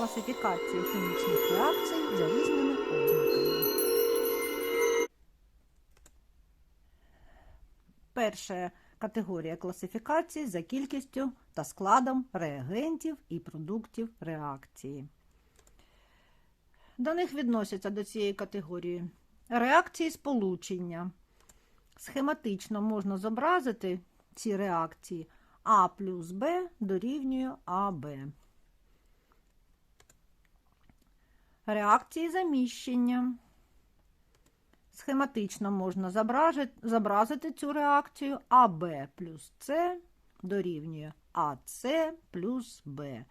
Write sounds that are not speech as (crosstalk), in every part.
класифікація хімічних реакцій за різними ознаками. Перша категорія класифікації за кількістю та складом реагентів і продуктів реакції. До них відносяться до цієї категорії реакції сполучення. Схематично можна зобразити ці реакції А плюс Б дорівнює АБ. Реакції заміщення. Схематично можна зобразити цю реакцію АБ плюс С дорівнює АС плюс Б.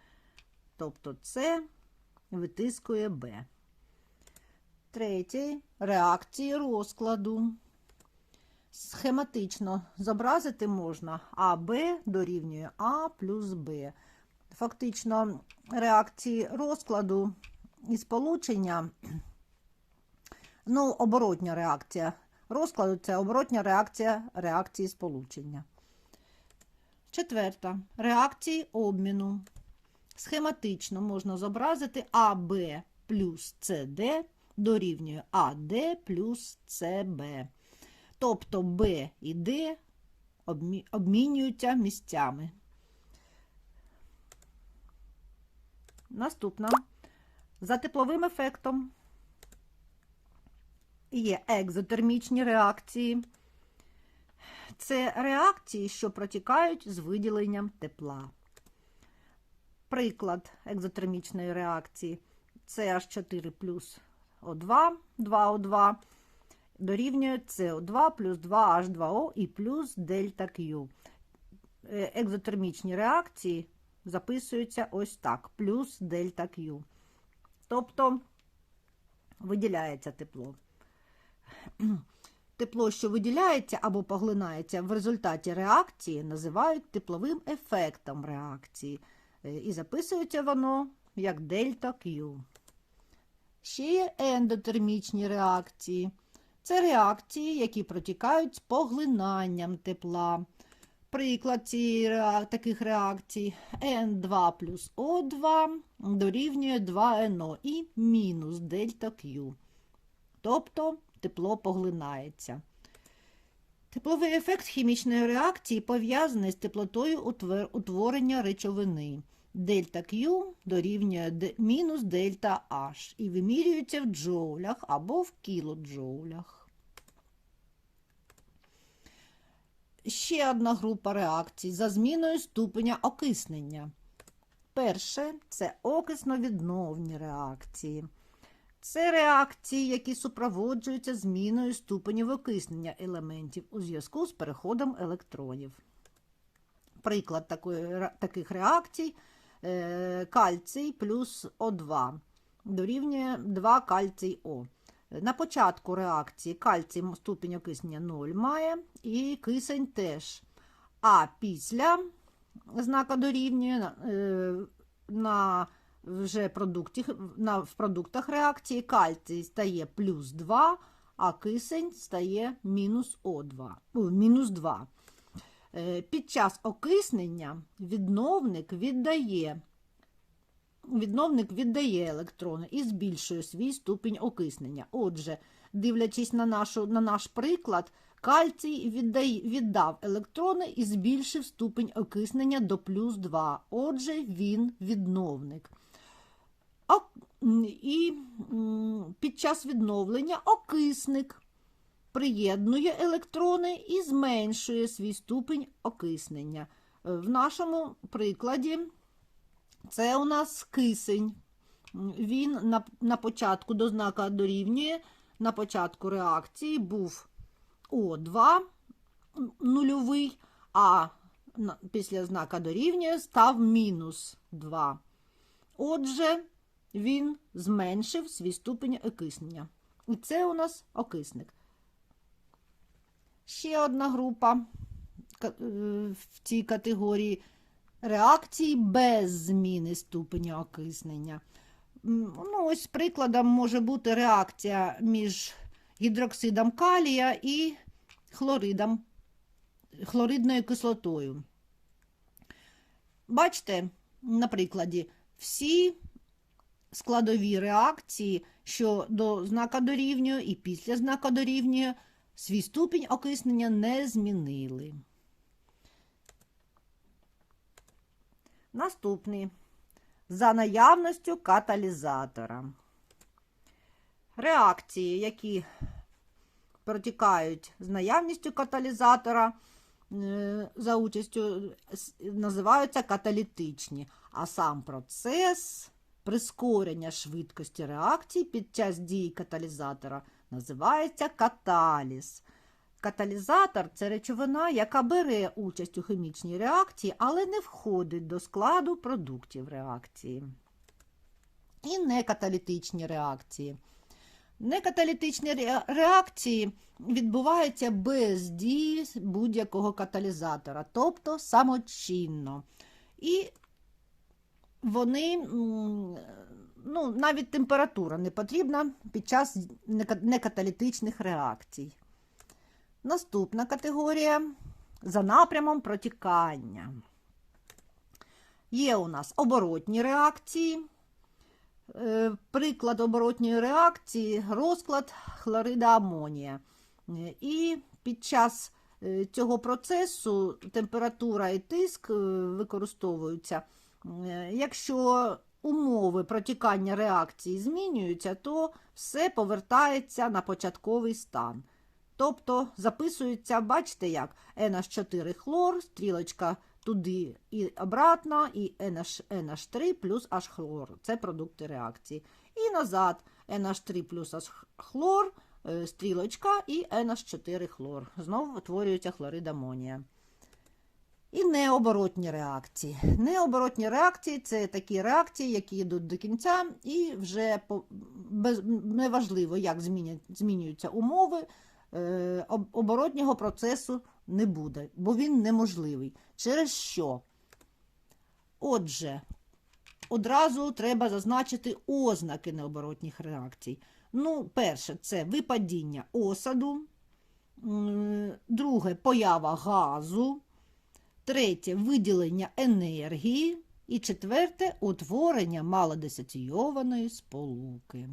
Тобто С витискує Б. Третє реакції розкладу. Схематично зобразити можна АБ дорівнює А плюс Б. Фактично, реакції розкладу і сполучення, ну, оборотня реакція розкладу це оборотня реакція реакції сполучення. Четверта. Реакції обміну. Схематично можна зобразити АБ плюс СД дорівнює АД плюс СБ. Тобто Б і Д обмінюються місцями. Наступна. За тепловим ефектом є екзотермічні реакції. Це реакції, що протікають з виділенням тепла. Приклад екзотермічної реакції CH4 плюс О2, 2О2 дорівнює СО2 плюс 2H2O і плюс дельта Q. Екзотермічні реакції записуються ось так: плюс дельта Q. Тобто виділяється тепло. (clears throat) Тепло, що виділяється або поглинається в результаті реакції, називають тепловим ефектом реакції. І записується воно як дельта Q. Ще є ендотермічні реакції. Це реакції, які протікають з поглинанням тепла. Приклад цієї таких реакцій N2 плюс O2 дорівнює 2NO і мінус дельта Q. Тобто тепло поглинається. Тепловий ефект хімічної реакції пов'язаний з теплотою утворення речовини. Дельта Q дорівнює мінус дельта H і вимірюється в джоулях або в кілоджоулях. Ще одна група реакцій за зміною ступеня окиснення. Перше це окисно-відновні реакції. Це реакції, які супроводжуються зміною ступенів окиснення елементів у зв'язку з переходом електронів. Приклад такої, таких реакцій е, кальцій плюс О2 дорівнює 2 кальцій О. На початку реакції кальцій ступінь окиснення 0 має і кисень теж. А після знака дорівнює е, на вже продукті, на, в продуктах реакції кальцій стає плюс 2, а кисень стає мінус О2, мінус 2. Е, під час окиснення відновник віддає відновник віддає електрони і збільшує свій ступінь окиснення. Отже, дивлячись на нашу, на наш приклад, кальцій віддав електрони і збільшив ступінь окиснення до плюс 2. Отже, він відновник. І під час відновлення окисник приєднує електрони і зменшує свій ступінь окиснення. В нашому прикладі це у нас кисень. Він на на початку до знака дорівнює, на початку реакції був О2 нульовий, а після знака дорівнює став мінус 2. Отже, він зменшив свій ступень окиснення. І це у нас окисник. Ще одна група е, в цій категорії реакції без зміни ступеня окиснення. Ну, Ось прикладом може бути реакція між гідроксидом калія і хлоридом, хлоридною кислотою. Бачите, на прикладі, всі складові реакції, що до знака дорівнює і після знака дорівнює, свій ступінь окиснення не змінили. Наступний. За наявністю каталізатора. Реакції, які протікають з наявністю каталізатора е, за участю, називаються каталітичні, а сам процес прискорення швидкості реакції під час дії каталізатора називається каталіз. Каталізатор це речовина, яка бере участь у хімічній реакції, але не входить до складу продуктів реакції. І некаталітичні реакції. Некаталітичні реакції відбуваються без дії будь-якого каталізатора, тобто самочинно. І вони, ну, навіть температура не потрібна під час некаталітичних реакцій. Наступна категорія за напрямом протікання. Є у нас оборотні реакції. Е, Приклад оборотньої реакції розклад хлорида амонія. Е, І під час е, цього процесу температура і тиск використовуються. Якщо умови протікання реакції змінюються, то все повертається на початковий стан. Тобто записується, бачите як, NH4 хлор, стрілочка туди і обратно, і NH, NH3 плюс H хлор. Це продукти реакції. І назад NH3 плюс H хлор, е, стрілочка і NH4 хлор. Знову утворюється хлорид амонія. І необоротні реакції. Необоротні реакції це такі реакції, які йдуть до кінця, і вже без, неважливо, як змінюються умови, оборотнього процесу не буде, бо він неможливий. Через що? Отже, одразу треба зазначити ознаки необоротніх реакцій. Ну, перше, це випадіння осаду, друге поява газу, третє виділення енергії, і четверте утворення малодисоційованої сполуки.